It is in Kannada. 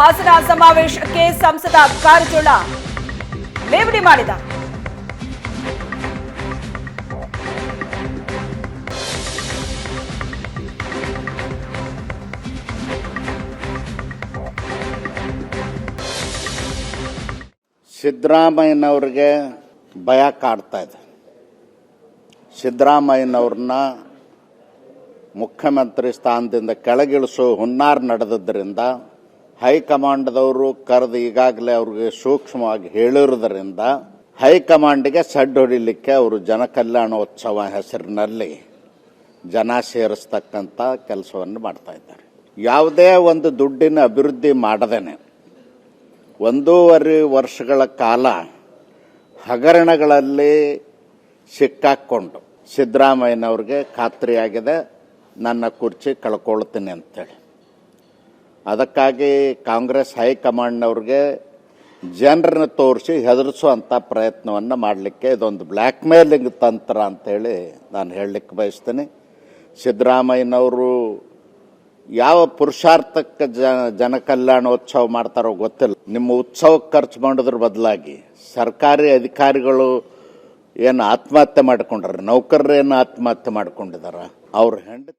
ಹಾಸನ ಸಮಾವೇಶಕ್ಕೆ ಸಂಸದ ಕಾರಜೋಳ ಲೇವಡಿ ಮಾಡಿದ. ಸಿದ್ದರಾಮಯ್ಯನವ್ರಿಗೆ ಭಯ ಕಾಡ್ತಾ ಇದೆ. ಸಿದ್ದರಾಮಯ್ಯನವ್ರನ್ನ ಮುಖ್ಯಮಂತ್ರಿ ಸ್ಥಾನದಿಂದ ಕೆಳಗಿಳಿಸೋ ಹುನ್ನಾರ ನಡೆದಿದ್ದರಿಂದ ಹೈಕಮಾಂಡ್ದವರು ಕರೆದು ಈಗಾಗಲೇ ಅವ್ರಿಗೆ ಸೂಕ್ಷ್ಮವಾಗಿ ಹೇಳಿರುವುದರಿಂದ ಹೈಕಮಾಂಡ್ಗೆ ಸಡ್ ಹೊಡಿಲಿಕ್ಕೆ ಅವರು ಜನಕಲ್ಯಾಣೋತ್ಸವ ಹೆಸರಿನಲ್ಲಿ ಜನ ಸೇರಿಸ್ತಕ್ಕಂಥ ಕೆಲಸವನ್ನು ಮಾಡ್ತಾ ಇದ್ದಾರೆ. ಯಾವುದೇ ಒಂದು ದುಡ್ಡಿನ ಅಭಿವೃದ್ಧಿ ಮಾಡದೇನೆ. ಒಂದೂವರೆ ವರ್ಷಗಳ ಕಾಲ ಹಗರಣಗಳಲ್ಲಿ ಸಿಕ್ಕಾಕ್ಕೊಂಡು ಸಿದ್ದರಾಮಯ್ಯನವ್ರಿಗೆ ಖಾತ್ರಿಯಾಗಿದೆ. ನನ್ನ ಕುರ್ಚಿ ಕಳ್ಕೊಳ್ತೀನಿ ಅಂತೇಳಿ. ಅದಕ್ಕಾಗಿ ಕಾಂಗ್ರೆಸ್ ಹೈಕಮಾಂಡ್ನವ್ರಿಗೆ ಜನರನ್ನ ತೋರಿಸಿ ಹೆದರಿಸುವಂಥ ಪ್ರಯತ್ನವನ್ನು ಮಾಡಲಿಕ್ಕೆ ಇದೊಂದು ಬ್ಲ್ಯಾಕ್ ಮೇಲಿಂಗ್ ತಂತ್ರ ಅಂತೇಳಿ ನಾನು ಹೇಳಲಿಕ್ಕೆ ಬಯಸ್ತೀನಿ. ಸಿದ್ದರಾಮಯ್ಯನವರು ಯಾವ ಪುರುಷಾರ್ಥಕ್ಕೆ ಜ ಜನ ಕಲ್ಯಾಣೋತ್ಸವ ಮಾಡ್ತಾರೋ ಗೊತ್ತಿಲ್ಲ. ನಿಮ್ಮ ಉತ್ಸವಕ್ಕೆ ಖರ್ಚು ಮಾಡೋದ್ರ ಬದಲಾಗಿ ಸರ್ಕಾರಿ ಅಧಿಕಾರಿಗಳು ಏನು ಆತ್ಮಹತ್ಯೆ ಮಾಡ್ಕೊಂಡ್ರ ನೌಕರರು ಆತ್ಮಹತ್ಯೆ ಮಾಡ್ಕೊಂಡಿದಾರ? ಅವ್ರ ಹೆಂಡತಿ